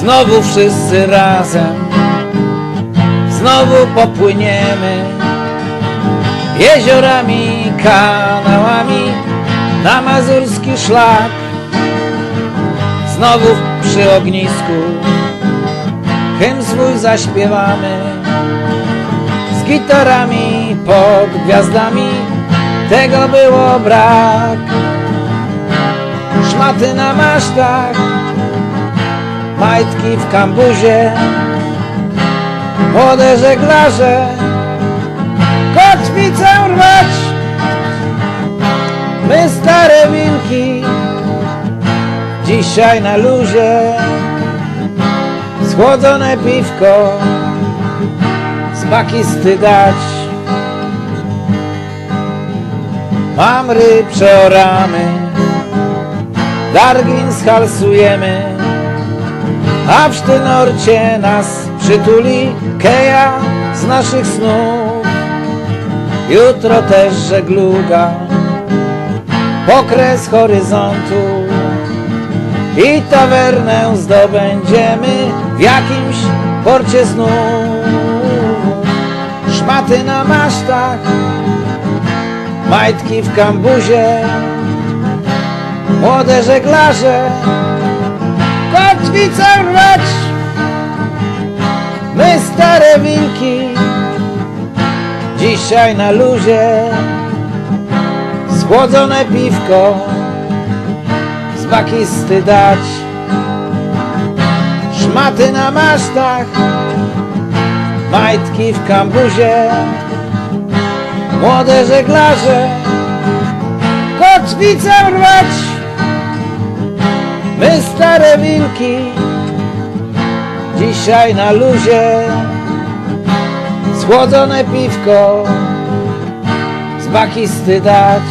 Znowu wszyscy razem. Znowu popłyniemy Jeziorami, kanałami Na mazurski szlak. Znowu przy ognisku Hymn swój zaśpiewamy. Z gitarami pod gwiazdami Tego było brak. Szmaty na masztach Majtki w kambuzie Młode żeglarze Kotwicę rwać My stare wilki Dzisiaj na luzie Schłodzone piwko Z bakisty dać Mamry przeoramy Dargin schalsujemy A w sztynorcie nas przytuli Keja z naszych snów. Jutro też żegluga Pokres horyzontu. I tawernę zdobędziemy W jakimś porcie snów Szmaty na masztach Majtki w kambuzie Młode żeglarze Kotwicę rwać. My stare wilki Dzisiaj na luzie. Schłodzone piwko Z bakisty dać. Szmaty na masztach Majtki w kambuzie. Młode żeglarze Kotwicę rwać wilki Dzisiaj na luzie. Schłodzone piwko Z bakisty dać